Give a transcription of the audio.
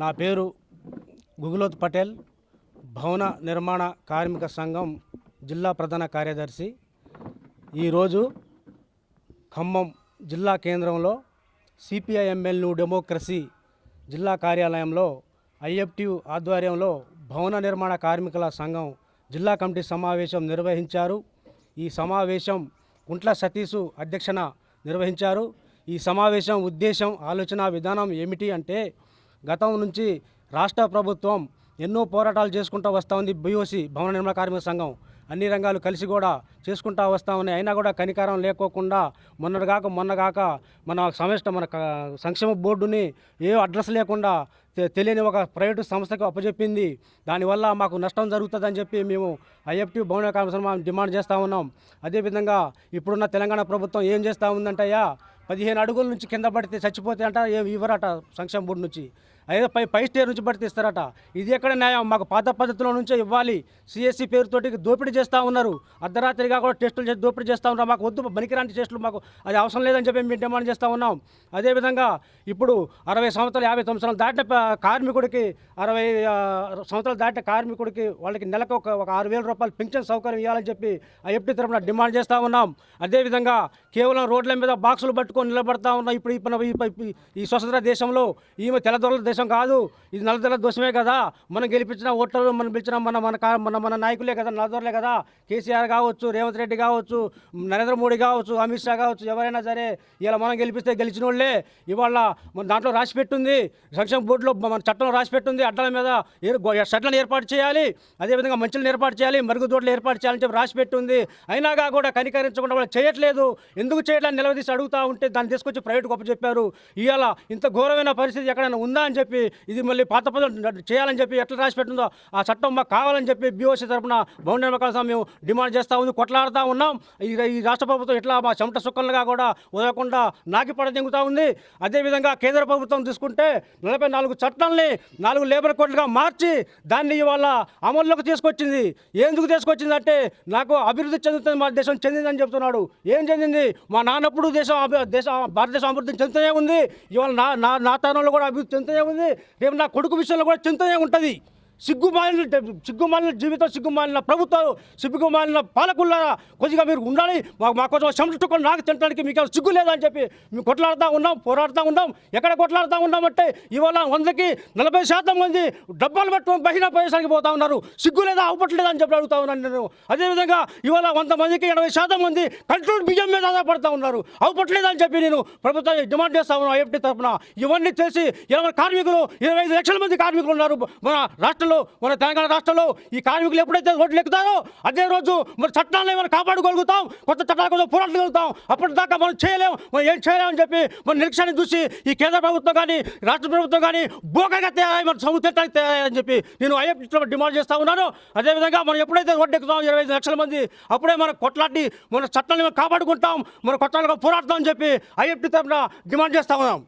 నా పేరు గుగులోత్ పటేల్ భవన నిర్మాణ కార్మిక సంఘం జిల్లా ప్రధాన కార్యదర్శి. ఈరోజు ఖమ్మం జిల్లా కేంద్రంలో సిపిఐఎంఎల్ న్యూ డెమోక్రసీ జిల్లా కార్యాలయంలో ఐఎఫ్టీ ఆధ్వర్యంలో భవన నిర్మాణ కార్మికుల సంఘం జిల్లా కమిటీ సమావేశం నిర్వహించారు. ఈ సమావేశం కుంట్ల సతీషు అధ్యక్షన నిర్వహించారు. ఈ సమావేశం ఉద్దేశం ఆలోచన విధానం ఏమిటి అంటే గతం నుంచి రాష్ట్ర ప్రభుత్వం ఎన్నో పోరాటాలు చేసుకుంటూ వస్తూ ఉంది బీఓసి భవన నిర్మాణ కార్మిక సంఘం. అన్ని రంగాలు కలిసి కూడా చేసుకుంటా వస్తూ ఉన్నాయి. అయినా కూడా కనికారం లేకోకుండా మొన్నటిగాక మొన్నగాక మన సమస్య మన సంక్షేమ బోర్డుని ఏ అడ్రస్ లేకుండా తెలియని ఒక ప్రైవేటు సంస్థకు అప్పచెప్పింది. దానివల్ల మాకు నష్టం జరుగుతుందని చెప్పి మేము ఐఎఫ్టీ భవన కార్మిక సంఘం డిమాండ్ చేస్తూ ఉన్నాం. అదేవిధంగా ఇప్పుడున్న తెలంగాణ ప్రభుత్వం ఏం చేస్తూ ఉందంటయ్యా? పదిహేను అడుగుల నుంచి కింద పడితే చచ్చిపోతే అంట ఏం ఇవ్వరట సంక్షేమ బోర్డు నుంచి? అదే పై పై స్టేర్ నుంచి బట్టి తీస్తారట. ఇది ఎక్కడ న్యాయం? మాకు పాత పద్ధతిలో నుంచే ఇవ్వాలి. సిఎస్సి పేరుతోటి దోపిడీ చేస్తూ ఉన్నారు. అర్ధరాత్రిగా కూడా టెస్టులు చేసి దోపిడీ చేస్తూ ఉన్నారు. మాకు వద్దు బనికిరాంటి టెస్టులు మాకు అది అవసరం లేదని చెప్పి మేము డిమాండ్ చేస్తూ ఉన్నాం. అదేవిధంగా ఇప్పుడు అరవై సంవత్సరాలు యాభై సంవత్సరాలు దాటిన కార్మికుడికి అరవై సంవత్సరాలు దాటిన కార్మికుడికి వాళ్ళకి నెలకు ఒక ఒక ఆరు వేల రూపాయలు పెన్షన్ సౌకర్యం ఇవ్వాలని చెప్పి ఎప్పటి తరఫున డిమాండ్ చేస్తూ ఉన్నాం. అదేవిధంగా కేవలం రోడ్ల మీద బాక్సులు పట్టుకొని నిలబడతా ఉన్న ఇప్పుడు ఈ ఈ స్వతంత్ర దేశంలో ఈమె తెల్లదొరల దేశం కాదు. ఇది నల్లదొరల దోషమే కదా. మనం గెలిపించిన ఓటర్లు మనం పిలిచిన మన మన మన మన నాయకులే కదా నల్లదొరలే కదా. కేసీఆర్ కావచ్చు రేవంత్ రెడ్డి కావచ్చు నరేంద్ర మోడీ కావచ్చు అమిత్ షా కావచ్చు ఎవరైనా సరే ఇలా మనం గెలిపిస్తే గెలిచిన వాళ్ళే ఇవాళ మన దాంట్లో రాసి పెట్టుంది. సంక్షేమ బోర్డులో మన చట్టం రాసి పెట్టుంది. అడ్డల మీద షట్లను ఏర్పాటు చేయాలి. అదేవిధంగా మంచులను ఏర్పాటు చేయాలి. మరుగుదొడ్లు ఏర్పాటు చేయాలని చెప్పి రాసి పెట్టుంది. అయినాగా కూడా కనికరించకుండా వాళ్ళు చేయట్లేదు. ఎందుకు చేయట్లేదు నిలదీసి అడుగుతూ ఉంటే దాన్ని తీసుకొచ్చి ప్రైవేట్ గొప్ప చెప్పారు. ఇవాళ ఇంత ఘోరమైన పరిస్థితి ఎక్కడైనా ఉందా అని చెప్పి చెప్పి ఇది మళ్ళీ పాత పద్ధతులు చేయాలని చెప్పి ఎట్లా రాసి పెట్టిందో ఆ చట్టం మాకు కావాలని చెప్పి బీఓసీ తరఫున భవన నిర్మాణ సంఘం మేము డిమాండ్ చేస్తూ ఉంది కొట్లాడుతూ ఉన్నాం. ఈ ఈ రాష్ట్ర ప్రభుత్వం ఇట్లా మా చెమట సుక్కలుగా కూడా వదలకుండా నాకి పడదెంగుతూ ఉంది. అదేవిధంగా కేంద్ర ప్రభుత్వం తీసుకుంటే నలభై నాలుగు చట్టాలని నాలుగు లేబర్ కోడ్లుగా మార్చి దాన్ని ఇవాళ అమల్లోకి తీసుకొచ్చింది. ఎందుకు తీసుకొచ్చింది అంటే నాకు అభివృద్ధి చెందుతుంది మా దేశం చెందిందని చెప్తున్నాడు. ఏం చెందింది? మా నాన్నప్పుడు దేశం అభి- దేశం భారతదేశం అభివృద్ధి చెందుతూనే ఉంది. ఇవాళ నా నా నా తరంలో కూడా అభివృద్ధి చెందుతూనే ఉంది. రేపు నా కొడుకు విషయంలో కూడా చింతనే ఉంటుంది. సిగ్గుమాలిన సిగ్గుమాలిన జీవితం సిగ్గుమాలిన ప్రభుత్వాలు సిగ్గుమాలిన పాలకుల్లారా కొద్దిగా మీరు ఉండాలి. మా మా కోసం చెమటట్టుకొని నాకు తినడానికి మీకు సిగ్గు లేదని చెప్పి మేము కొట్లాడుతూ ఉన్నాం పోరాడుతూ ఉన్నాం. ఎక్కడ కొట్లాడుతూ ఉన్నామంటే ఇవాళ వందకి నలభై శాతం మంది డబ్బాలు పట్టుకొని బహిన ప్రదేశానికి పోతా ఉన్నారు. సిగ్గు లేదా అవపట్లేదా అని చెప్పి అడుగుతా ఉన్నాను నేను. అదేవిధంగా ఇవాళ వంద మందికి ఎనభై శాతం మంది కంట్రోల్ బియ్యం మీద ఆధారపడతా ఉన్నారు. అవపట్లేదని చెప్పి నేను ప్రభుత్వాన్ని డిమాండ్ చేస్తా ఉన్నాను ఐఎఫ్టీ తరఫున. ఇవన్నీ చేసి ఇరవై కార్మికులు ఇరవై ఐదు లక్షల మంది కార్మికులు ఉన్నారు. మన రాష్ట్రంలో మన తెలంగాణ రాష్ట్రంలో ఈ కార్మికులు ఎప్పుడైతే రోడ్లు ఎక్కుతారో అదే రోజు మరి చట్టాలను మనం కాపాడుకోగలుగుతాం. కొత్త చట్టాల కోసం పోరాడగలుగుతాం అప్పటిదాకా మనం చేయలేం. మనం ఏం చేయలేమని చెప్పి మన నిరీక్షణ చూసి ఈ కేంద్ర ప్రభుత్వం కానీ రాష్ట్ర ప్రభుత్వం కానీ బోకగా తయారై మన సముద్రానికి తయారని చెప్పి నేను ఐఎఫ్టీలో డిమాండ్ చేస్తా ఉన్నాను. అదేవిధంగా మనం ఎప్పుడైతే రోడ్డు ఎక్కుతాం ఇరవై ఐదు లక్షల మంది అప్పుడే మనం కొట్లాడి మన చట్టాలను కాపాడుకుంటాం. మన కొట్లాడుగా పోరాడతామని చెప్పి ఐఎఫ్టీ తరఫున డిమాండ్ చేస్తా ఉన్నాం.